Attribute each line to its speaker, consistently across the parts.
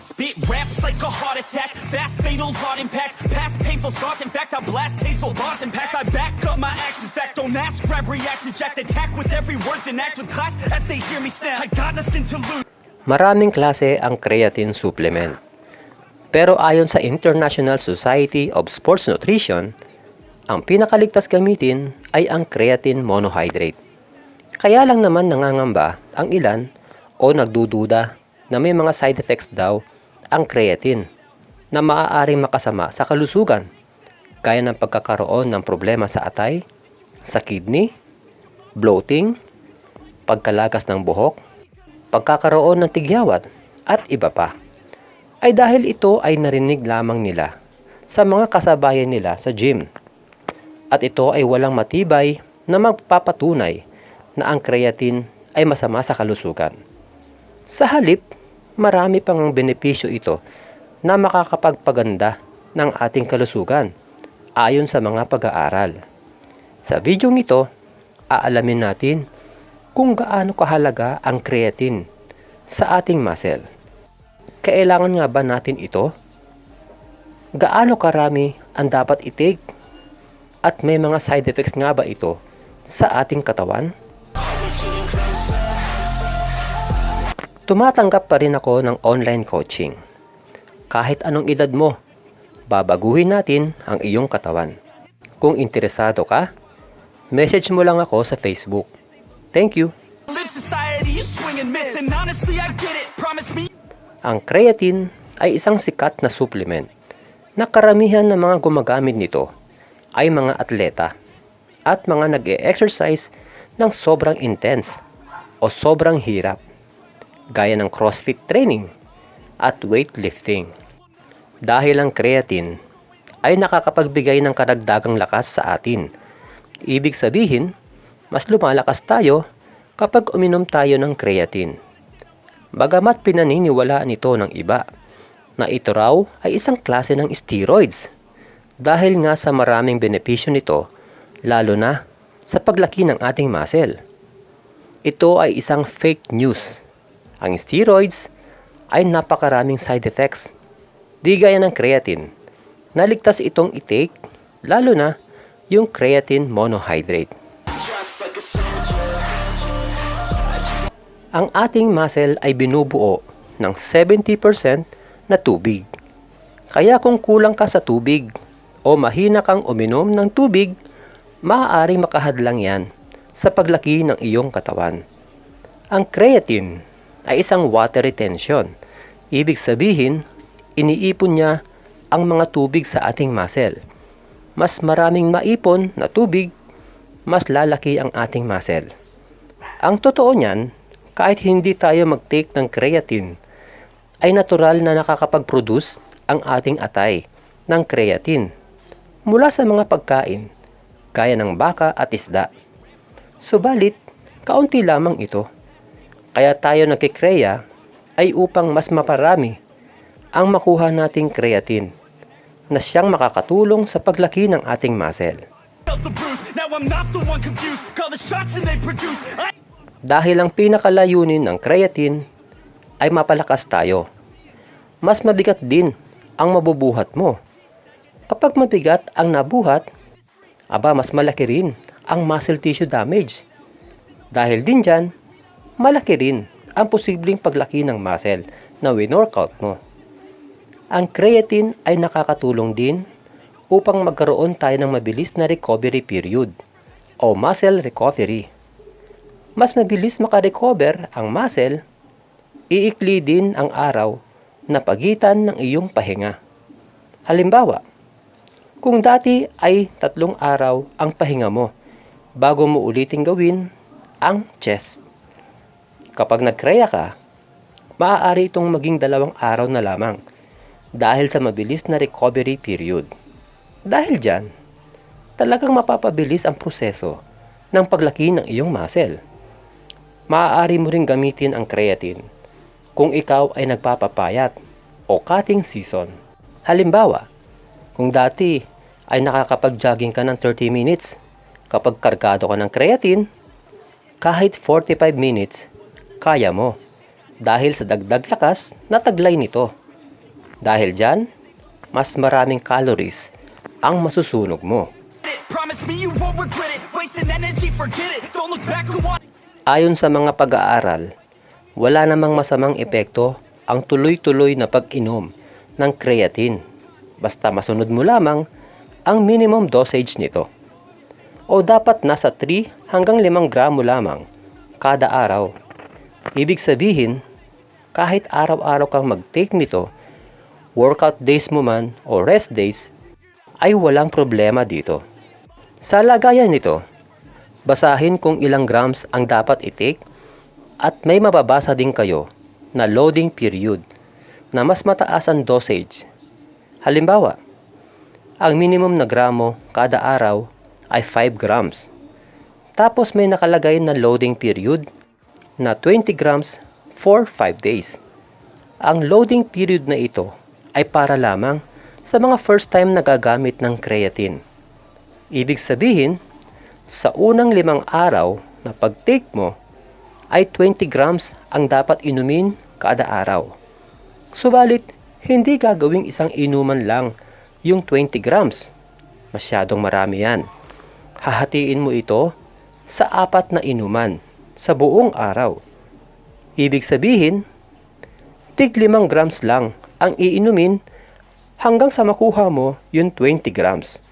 Speaker 1: I spit raps like a heart attack, fast fatal heart impact, past painful scars. In fact, I blast tasteful bars and packs. I back up my actions. Fact, don't ask, grab reactions. Jacked attack with every word, then act with class as they hear me snap. I got nothing to lose.
Speaker 2: Maraming klase ang creatine supplement. Pero ayon sa International Society of Sports Nutrition, ang pinakaligtas gamitin ay ang creatine monohydrate. Kaya lang naman nangangamba ang ilan o nagdududa na may mga side effects daw ang creatine na maaaring makasama sa kalusugan gaya ng pagkakaroon ng problema sa atay, sa kidney, bloating, pagkalagas ng buhok, pagkakaroon ng tigyawat at iba pa. Ay dahil ito ay narinig lamang nila sa mga kasabayan nila sa gym. At ito ay walang matibay na magpapatunay na ang creatine ay masama sa kalusugan. Sa halip, marami pang ang benepisyo ito na makakapagpaganda ng ating kalusugan ayon sa mga pag-aaral. Sa video ito, aalamin natin kung gaano kahalaga ang creatine sa ating muscle. Kailangan nga ba natin ito? Gaano karami ang dapat i-take? At may mga side effects nga ba ito sa ating katawan? Tumatanggap pa rin ako ng online coaching. Kahit anong edad mo, babaguhin natin ang iyong katawan. Kung interesado ka, message mo lang ako sa Facebook. Thank you! Ang creatine ay isang sikat na supplement na karamihan ng mga gumagamit nito ay mga atleta at mga nag-e-exercise ng sobrang intense o sobrang hirap gaya ng CrossFit training at weightlifting. Dahil ang creatine ay nakakapagbigay ng karagdagang lakas sa atin. Ibig sabihin, mas lumalakas tayo kapag uminom tayo ng creatine. Bagamat pinaniniwalaan nito ng iba na ito raw ay isang klase ng steroids dahil nga sa maraming benepisyo nito lalo na sa paglaki ng ating muscle. Ito ay isang fake news. Ang steroids ay napakaraming side effects. Di gaya ng creatine. Naligtas itong i-take lalo na yung creatine monohydrate. Ang ating muscle ay binubuo ng 70% na tubig. Kaya kung kulang ka sa tubig o mahina kang uminom ng tubig, maaaring makahadlang yan sa paglaki ng iyong katawan. Ang creatine ay isang water retention. Ibig sabihin, iniipon niya ang mga tubig sa ating muscle. Mas maraming maipon na tubig, mas lalaki ang ating muscle. Ang totoo niyan, kahit hindi tayo mag-take ng creatine, ay natural na nakakapag-produce ang ating atay ng creatine mula sa mga pagkain gaya ng baka at isda. Subalit, kaunti lamang ito. Kaya tayo nagkikreya ay upang mas maparami ang makuha nating creatine na siyang makakatulong sa paglaki ng ating muscle. Dahil ang pinakalayunin ng creatine ay mapalakas tayo. Mas mabigat din ang mabubuhat mo. Kapag mabigat ang nabuhat, aba mas malaki rin ang muscle tissue damage. Dahil din dyan, malaki rin ang posibleng paglaki ng muscle na winorkout mo. Ang creatine ay nakakatulong din upang magkaroon tayo ng mabilis na recovery period o muscle recovery mas mabilis makarecover ang muscle, iikli din ang araw na pagitan ng iyong pahinga. Halimbawa, kung dati ay tatlong araw ang pahinga mo bago mo ulitin gawin ang chest. Kapag nagkreya ka, maaari itong maging dalawang araw na lamang dahil sa mabilis na recovery period. Dahil dyan, talagang mapapabilis ang proseso ng paglaki ng iyong muscle maaari mo ring gamitin ang creatine kung ikaw ay nagpapapayat o cutting season. Halimbawa, kung dati ay nakakapag-jogging ka ng 30 minutes, kapag kargado ka ng creatine, kahit 45 minutes, kaya mo dahil sa dagdag lakas na taglay nito Dahil dyan, mas maraming calories ang masusunog mo. Ayon sa mga pag-aaral, wala namang masamang epekto ang tuloy-tuloy na pag-inom ng creatine. Basta masunod mo lamang ang minimum dosage nito. O dapat nasa 3 hanggang 5 gramo lamang kada araw. Ibig sabihin, kahit araw-araw kang mag-take nito, workout days mo man o rest days, ay walang problema dito. Sa lagayan nito, basahin kung ilang grams ang dapat i-take at may mababasa din kayo na loading period na mas mataas ang dosage. Halimbawa, ang minimum na gramo kada araw ay 5 grams. Tapos may nakalagay na loading period na 20 grams for 5 days. Ang loading period na ito ay para lamang sa mga first time nagagamit ng creatine. Ibig sabihin, sa unang limang araw na pag-take mo ay 20 grams ang dapat inumin kada araw. Subalit, hindi gagawing isang inuman lang yung 20 grams. Masyadong marami yan. Hahatiin mo ito sa apat na inuman sa buong araw. Ibig sabihin, tig 5 grams lang ang iinumin hanggang sa makuha mo yung 20 grams.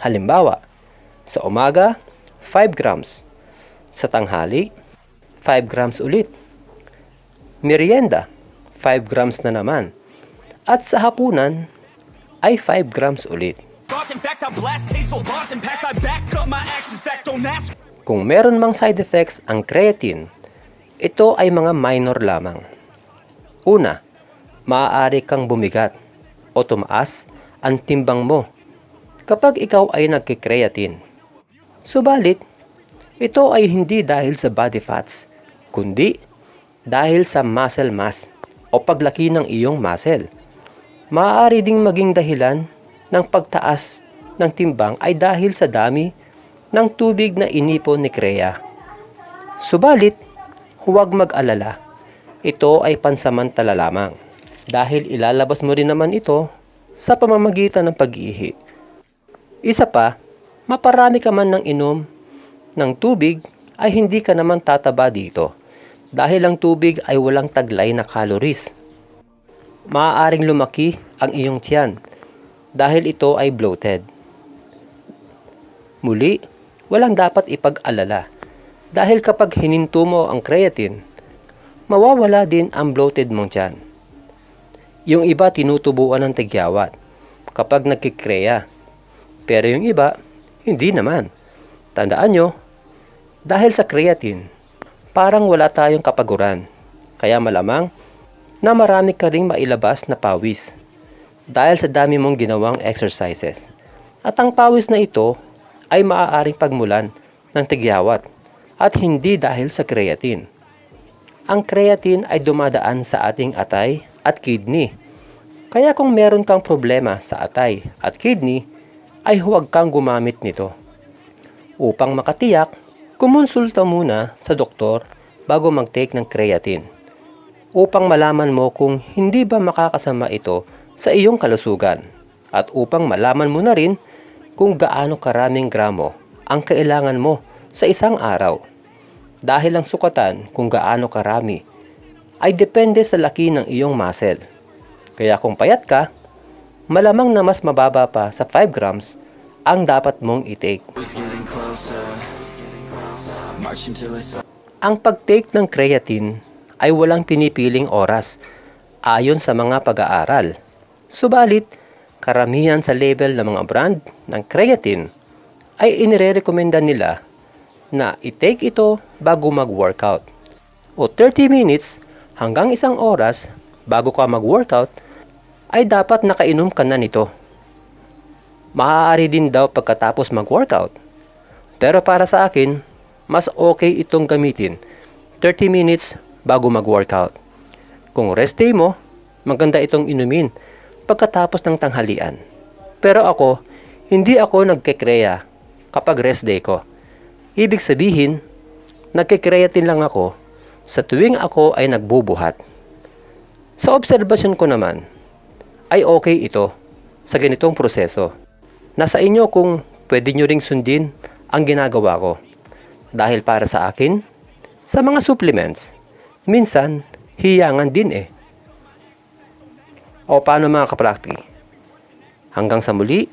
Speaker 2: Halimbawa, sa umaga, 5 grams. Sa tanghali, 5 grams ulit. Merienda, 5 grams na naman. At sa hapunan, ay 5 grams ulit.
Speaker 1: In fact, I blast tasteful bars and pass. I back up my actions, fact, don't ask.
Speaker 2: Kung meron mang side effects ang creatine, ito ay mga minor lamang. Una, maaari kang bumigat o tumaas ang timbang mo kapag ikaw ay nagkikreatine. Subalit, ito ay hindi dahil sa body fats, kundi dahil sa muscle mass o paglaki ng iyong muscle. Maaari ding maging dahilan ng pagtaas ng timbang ay dahil sa dami ng tubig na inipon ni Kreya. Subalit, huwag mag-alala. Ito ay pansamantala lamang dahil ilalabas mo rin naman ito sa pamamagitan ng pag-ihi. Isa pa, maparami ka man ng inom ng tubig ay hindi ka naman tataba dito dahil ang tubig ay walang taglay na calories. Maaaring lumaki ang iyong tiyan dahil ito ay bloated. Muli, walang dapat ipag-alala dahil kapag hininto mo ang creatine, mawawala din ang bloated mong tiyan. Yung iba tinutubuan ng tigyawat kapag nagkikreya. Pero yung iba, hindi naman. Tandaan nyo, dahil sa creatine, parang wala tayong kapaguran. Kaya malamang na marami ka ring mailabas na pawis dahil sa dami mong ginawang exercises. At ang pawis na ito ay maaaring pagmulan ng tigyawat at hindi dahil sa creatine. Ang creatine ay dumadaan sa ating atay at kidney. Kaya kung meron kang problema sa atay at kidney, ay huwag kang gumamit nito. Upang makatiyak, kumonsulta muna sa doktor bago mag-take ng creatine upang malaman mo kung hindi ba makakasama ito sa iyong kalusugan at upang malaman mo na rin kung gaano karaming gramo ang kailangan mo sa isang araw. Dahil ang sukatan kung gaano karami ay depende sa laki ng iyong muscle. Kaya kung payat ka, malamang na mas mababa pa sa 5 grams ang dapat mong i-take. Ang pag-take ng creatine ay walang pinipiling oras ayon sa mga pag-aaral. Subalit, karamihan sa label ng mga brand ng creatine ay inirekomenda nila na i-take ito bago mag-workout o 30 minutes hanggang isang oras bago ka mag-workout ay dapat nakainom ka na nito. Maaari din daw pagkatapos mag-workout. Pero para sa akin, mas okay itong gamitin 30 minutes bago mag-workout. Kung rest day mo, maganda itong inumin pagkatapos ng tanghalian. Pero ako, hindi ako nagkekreya kapag rest day ko. Ibig sabihin, nagkekreatin lang ako sa tuwing ako ay nagbubuhat. Sa obserbasyon ko naman, ay okay ito sa ganitong proseso. Nasa inyo kung pwede nyo ring sundin ang ginagawa ko. Dahil para sa akin, sa mga supplements, minsan hiyangan din eh. O paano mga kaprakti? Hanggang sa muli,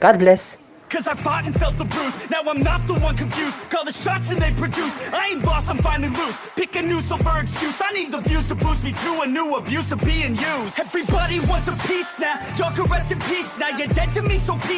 Speaker 2: God bless!
Speaker 1: Cause I fought and felt the bruise. Now I'm not the one confused. Call the shots and they produce. I ain't lost, I'm finally loose. Pick a new silver excuse. I need the views to boost me to a new abuse of being used. Everybody wants a piece now. Y'all can rest in peace now. You're dead to me, so peace.